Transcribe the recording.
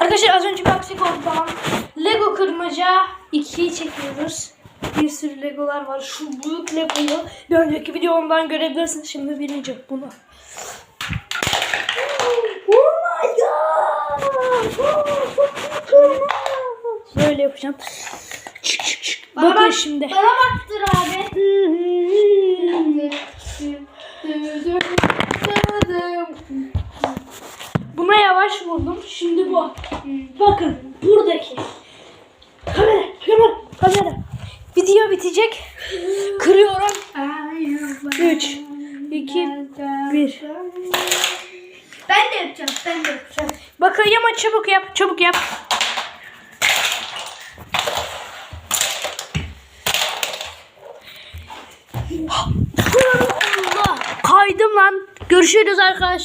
Arkadaşlar az önce bir aksilik oldu tamam. Lego kırmaca 2'yi çekiyoruz. Bir sürü Legolar var. Şu büyük Lego'yu bir önceki videomdan görebilirsiniz. Şimdi birinci bunu. Oh my god! Böyle yapacağım. Çık çık çık. Bana Bakın bak- şimdi. Bana baktır abi. Buna yavaş vurdum. Şimdi bu. Bakın buradaki. Kamera, kamera, kamera. Video bitecek. Kırıyorum. 3, 2, 1. Ben de yapacağım. Ben de yapacağım. Bakayım ama çabuk yap, çabuk yap. Allah! Kaydım lan. Görüşürüz arkadaşlar.